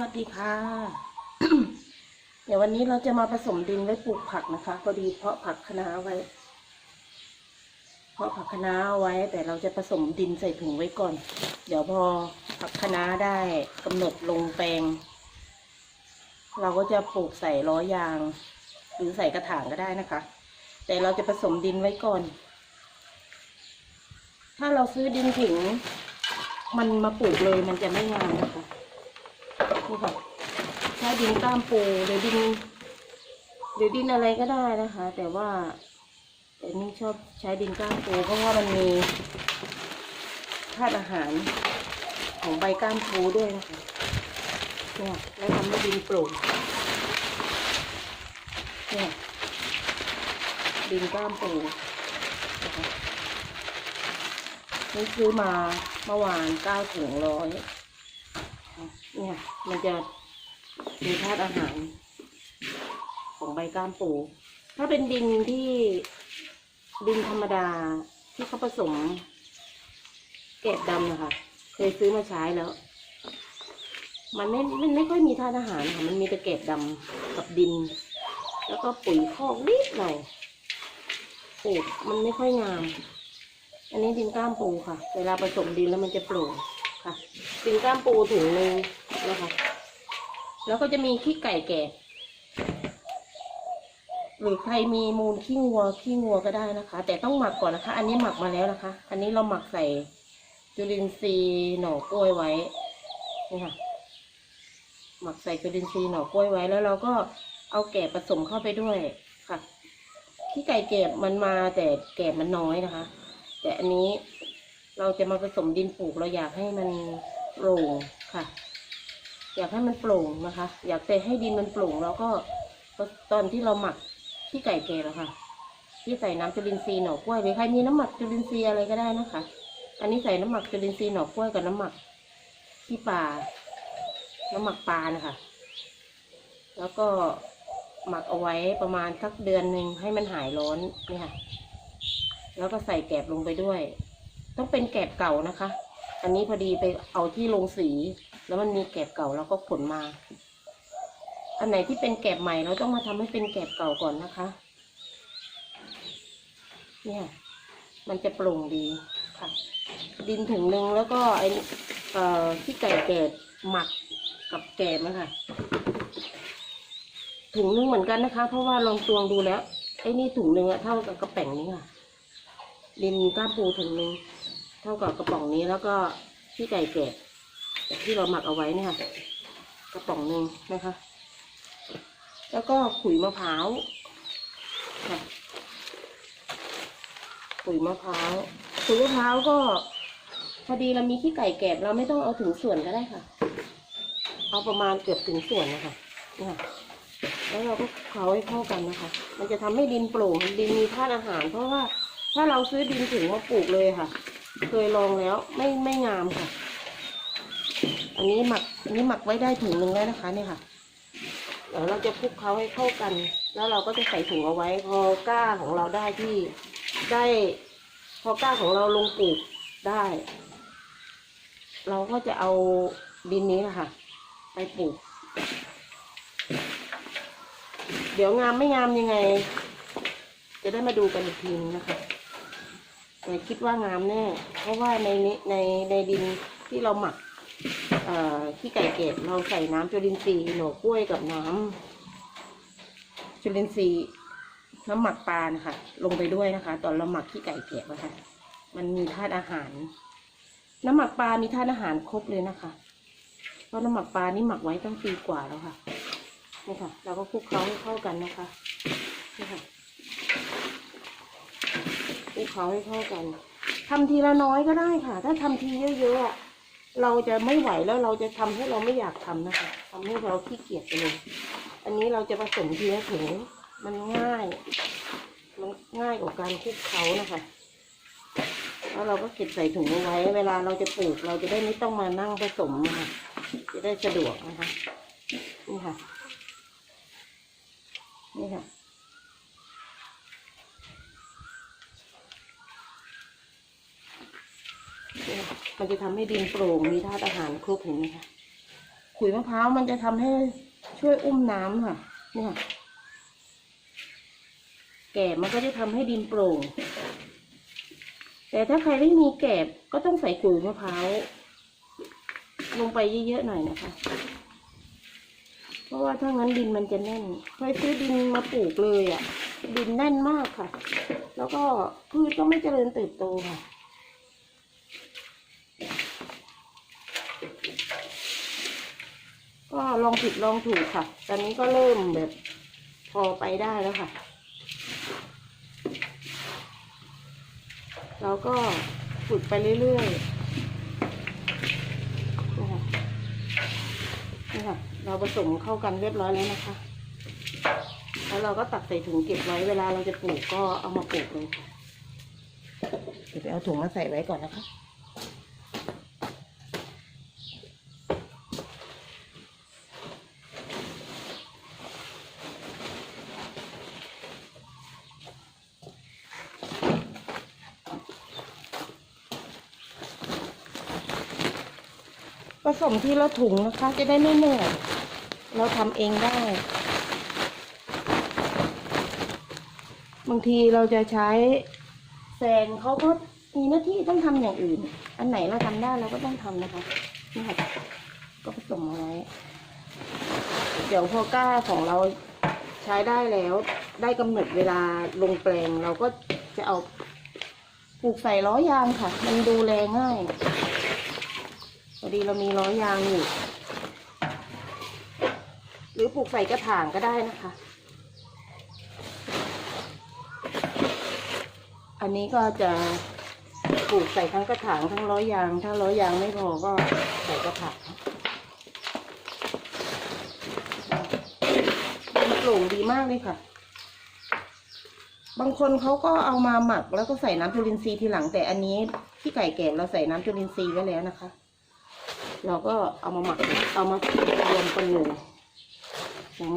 วัสดีค่ะ เดี๋ยววันนี้เราจะมาผสมดินไว้ปลูกผักนะคะพอดีเพาะผักคะน้าไว้ เพาะผักคะน้าไว้ แต่เราจะผสมดินใส่ถุงไว้ก่อน เดี๋ยวพอผักคะน้าได้กำหนดลงแปลง เราก็จะปลูกใส่ล้อยาง หรือใส่กระถางก็ได้นะคะ แต่เราจะผสมดินไว้ก่อน ถ้าเราซื้อดินถุงมันมาปลูกเลยมันจะไม่งามนะคะ นี่ค่ะใช้ดินก้ามปูหรือดินหรือดินอะไรก็ได้นะคะ แต่ว่าแต่นี่ชอบใช้ดินก้ามปูเพราะว่ามันมีธาตุอาหารของใบก้ามปูด้วยนะคะเนี่ยแล้วทำให้ดินโปร่งเนี่ยดินก้ามปูนะคะนี่ซื้อมาเมื่อวานเก้าถุงร้อย เนี่ยมันจะมีธาตุอาหาร ของใบก้ามปู ถ้าเป็นดินที่ดินธรรมดาที่เขาผสมแกบดำนะคะเคยซื้อมาใช้แล้ว มันไม่มันไม่ค่อยมีธาตุอาหารค่ะมันมีแต่แกบดำกับดิน แล้วก็ปุ๋ยคอกนิดหน่อยปลูกมันไม่ค่อยงาม อันนี้ดินก้ามปูค่ะ เวลาผสมดินแล้วมันจะโปร่ง ค่ะดินก้ามปูถุงหนึ่งนะคะ แล้วก็จะมีขี้ไก่แก่ หรือใครมีมูลขี้งัวขี้งัวก็ได้นะคะ แต่ต้องหมักก่อนนะคะ อันนี้หมักมาแล้วนะคะ อันนี้เราหมักใส่จุลินทรีย์หน่อกล้วยไว้นี่ค่ะหมักใส่จุลินทรีย์หน่อกล้วยไว้แล้วเราก็เอาแกบผสมเข้าไปด้วยค่ะขี้ไก่แกบมันมาแต่แกบมันน้อยนะคะ แต่อันนี้ เราจะมาผสมดินปลูกเราอยากให้มันโปร่งค่ะ อยากให้มันโปร่งนะคะ อยากแต่ให้ดินมันโปร่งแล้วก็ตอนที่เราหมักที่ไก่แก่แล้วค่ะ ที่ใส่น้ำจุลินทรีย์หน่อกล้วยหรือใครมีน้ำหมักจุลินทรีย์อะไรก็ได้นะคะ อันนี้ใส่น้ำหมักจุลินทรีย์หน่อกล้วยกับน้ำหมักขี้ปลาน้ำหมักปลานะคะ แล้วก็หมักเอาไว้ประมาณสักเดือนหนึ่งให้มันหายร้อนนี่ค่ะ แล้วก็ใส่แกบลงไปด้วย ต้องเป็นแกบเก่านะคะ อันนี้พอดีไปเอาที่ลงสี แล้วมันมีแกบเก่าแล้วก็ขนมา อันไหนที่เป็นแกบใหม่เราต้องมาทำให้เป็นแกบเก่าก่อนนะคะ เนี่ย มันจะโปร่งดีค่ะ ดินถุงหนึ่งแล้วก็ไอเอ่อที่ไก่แกบหมักกับแกบนะคะถุงนึงเหมือนกันนะคะ เพราะว่าลองตวงดูแล้วไอ้นี่ถุงนึงอะเท่ากับกระแป๋งนี้ค่ะดินก้าปูถุงนึง เท่ากับกระป๋องนี้แล้วก็ที่ไก่แกะที่เราหมักเอาไว้เนี่ยค่ะ กระป๋องหนึ่งนะคะ แล้วก็ขุยมะพร้าวค่ะขุยมะพร้าวขุยมะพร้าวก็พอดีเรามีขี้ไก่แกะเราไม่ต้องเอาถึงส่วนก็ได้ค่ะ เอาประมาณเกือบถึงส่วนนะคะเนี่ยค่ะแล้วเราก็เคล้าให้เข้ากันนะคะ มันจะทำให้ดินโปร่งดินมีธาตุอาหาร เพราะว่าถ้าเราซื้อดินถึงมาปลูกเลยค่ะ เคยลองแล้วไม่ไม่งามค่ะ อันนี้หมักอันนี้หมักไว้ได้ถุงหนึ่งแล้วนะคะเนี่ยค่ะเดี๋ยวเราจะคลุกเคล้าให้เข้ากัน แล้วเราก็จะใส่ถุงเอาไว้พอก้าของเราได้ที่ได้ พอก้าของเราลงปลูกได้ เราก็จะเอาดินนี้นะคะไปปลูก เดี๋ยวงามไม่งามยังไง จะได้มาดูกันอีกทีนึงนะคะ แต่คิดว่างามแน่ เพราะว่าในนี้ในในดินที่เราหมักเอ่อที่ไก่เกตเราใส่น้ำจุลินทรีย์หน่อกล้วยกับน้ำจุลินทรีย์น้ำหมักปลานะคะ ลงไปด้วยนะคะ ตอนเราหมักที่ไก่เกตนะคะ มันมีธาตุอาหาร น้ำหมักปลามีธาตุอาหารครบเลยนะคะ เพราะน้ำหมักปลานี่หมักไว้ตั้งปีกว่าแล้วค่ะนี่ค่ะ เราก็คลุกเคล้าให้เข้ากันนะคะนี่ค่ะ คลุกเคล้าให้เข้ากันทำทีละน้อยก็ได้ค่ะ ถ้าทำทีเยอะๆเราจะไม่ไหวแล้วเราจะทำให้เราไม่อยากทำนะคะทำให้เราขี้เกียจไปเลย อันนี้เราจะผสมทีละถุงมันง่าย มันง่ายกว่าการคลุกเคล้านะคะแล้วเราก็เก็บใส่ถุงเอาไว้ เวลาเราจะปลูกเราจะได้ไม่ต้องมานั่งผสมนะคะจะได้สะดวกนะคะ นี่ค่ะ นี่ค่ะ มันจะทำให้ดินโปร่งมีธาตุอาหารครบเห็นไหมคะขุยมะพร้าวมันจะทำให้ช่วยอุ้มน้ำค่ะเนี่ยแกบมันก็จะทำให้ดินโปร่ง แต่ถ้าใครไม่มีแกบก็ต้องใส่ขุยมะพร้าวลงไปเยอะๆหน่อยนะคะ เพราะว่าถ้างั้นดินมันจะแน่นเคยซื้อดินมาปลูกเลยอะ่ะ ดินแน่นมากค่ะ แล้วก็พืชก็ไม่เจริญเติบโตค่ะ ก็ลองผิดลองถูกค่ะ ตอนนี้ก็เริ่มแบบพอไปได้แล้วค่ะ เราก็ฝึกไปเรื่อยๆนะคะนี่ค่ะ เราผสมเข้ากันเรียบร้อยแล้วนะคะ แล้วเราก็ตักใส่ถุงเก็บไว้เวลาเราจะปลูกก็เอามาปลูกเลยค่ะเดี๋ยวไปเอาถุงมาใส่ไว้ก่อนนะคะ ผสมที่ละถุงนะคะ จะได้ไม่เหนื่อยเราทำเองได้ บางทีเราจะใช้แฟนเขาก็มีหน้าที่ต้องทำอย่างอื่น อันไหนเราทำได้เราก็ต้องทำนะคะนี่ค่ะก็ผสมเอาไว้ เดี๋ยวพอก้าของเราใช้ได้แล้ว ได้กำหนดเวลาลงแปลงเราก็จะเอาปลูกใส่ล้อยางค่ะ มันดูแลง่าย ดีเรามีล้อยางอยู่ หรือปลูกใส่กระถางก็ได้นะคะ อันนี้ก็จะปลูกใส่ทั้งกระถางทั้งล้อยาง ถ้าล้อยางไม่พอก็ใส่กระถางมันโปร่งดีมากเลยค่ะ บางคนเขาก็เอามาหมักแล้วก็ใส่น้ำจุลินทรีย์ทีหลังแต่อันนี้ที่ไก่แก่เราใส่น้ำจุลินทรีย์ไว้แล้วนะคะ เราก็เอามาหมักเอามารวมกันเลย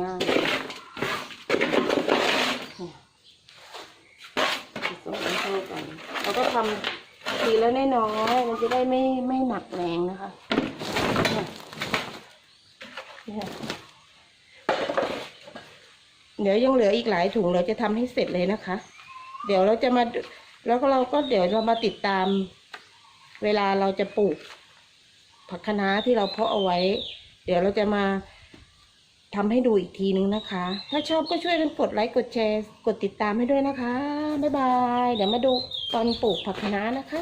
ง่ายผสมกันเข้ากันเราก็ทำทีและน้อยๆมันจะได้ไม่ไม่หนักแรงนะคะเนี่ยเนี่ยเดี๋ยวยังเหลืออีกหลายถุงเราจะทำให้เสร็จเลยนะคะ เดี๋ยวเราจะมาแล้วก็เราก็เดี๋ยวเรามาติดตาม เวลาเราจะปลูก ผักคะน้าที่เราเพาะเอาไว้ เดี๋ยวเราจะมาทำให้ดูอีกทีนึงนะคะ ถ้าชอบก็ช่วยกันกดไลค์กดแชร์ กดติดตามให้ด้วยนะคะ บ๊ายบาย เดี๋ยวมาดูตอนปลูกผักคะน้านะคะ